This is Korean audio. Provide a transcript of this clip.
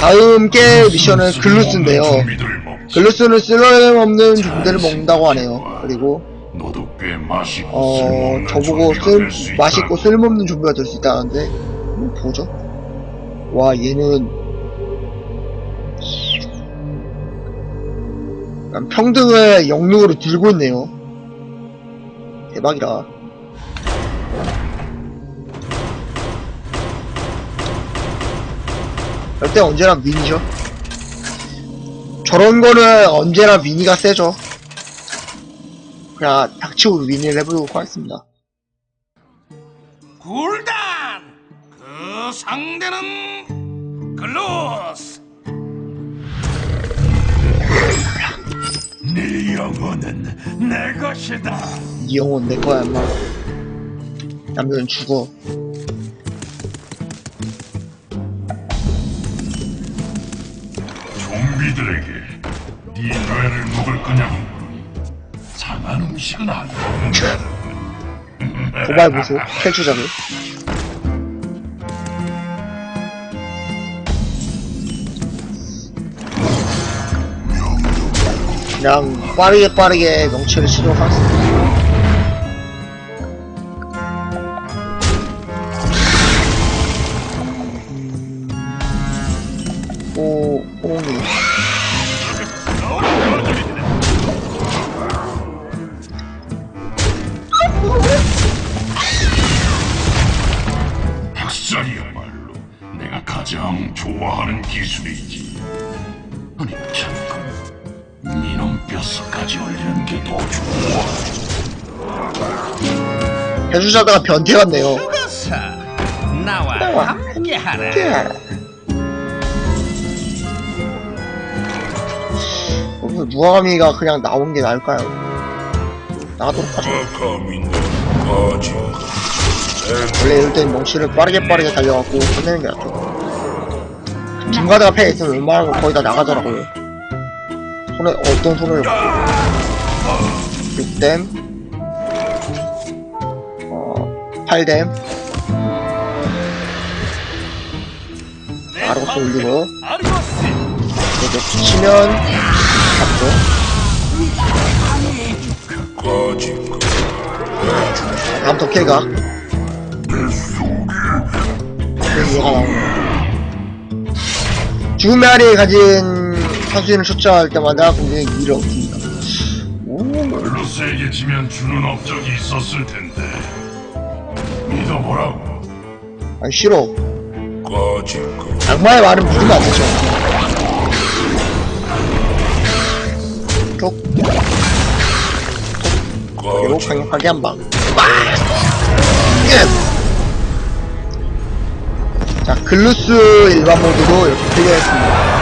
다음 게 미션은 글루스인데요. 글루스는 쓸모없는 좀비들을 먹는다고 하네요. 그리고 어 저보고 쓸. 맛있고 쓸모없는 좀비가 될 수 있다는데 뭐 보죠. 와 얘는 평등을 영능으로 들고 있네요. 대박이다. 절대 언제나 미니죠. 저런 거는 언제나 미니가 세죠. 그냥 닥치고 미니를 해보도록 하겠습니다. 굴단 그 상대는 글로스 네 영혼은 내 것이다. 이 영혼 내 거야, 임마. 남들은 죽어. 좀비들에게 네 뇌를 먹을 거냐고 물으니 상한 음식은 안 먹는다. 도발 보소, 탈주자를. 그냥 빠르게 빠르게 명치를 치도록 하겠습니다. 오, 호응 가 가장 좋아하는 기술이지. 아니 잠깐, 니놈 뼛속까지 올리는 게 더 좋아. 해주자다가 변태 같네요. 죽었어 나와 나와 함께하라. 거기서 무화미가 그냥 나온 게 나을까요? 나가도록 하죠. 원래 이럴 땐 멍치를 빠르게 빠르게 달려갖고 끝내는 게 낫죠. 중간에가 패에 있으면 웬만한 거 거의 다 나가더라고요. 손에, 어떤 손을 먹고. 6댐, 어, 8댐, 아르고스 올리고, 이렇게 치면, 잡죠. 다음. 그래서 얘가 나오네. 죽음의 알이 가진 사수인을 초짜할 때마다 공격의 2를 얻습니다. 오, 블루스에게 지면 주는 업적이 있었을 텐데. 믿어보라고. 아니, 싫어. 악마의 말은 믿으면 안 되죠. 톡. 그리고 강력하게 한 방. 예. 자, 글루스 일반 모드로 이렇게 클리어했습니다.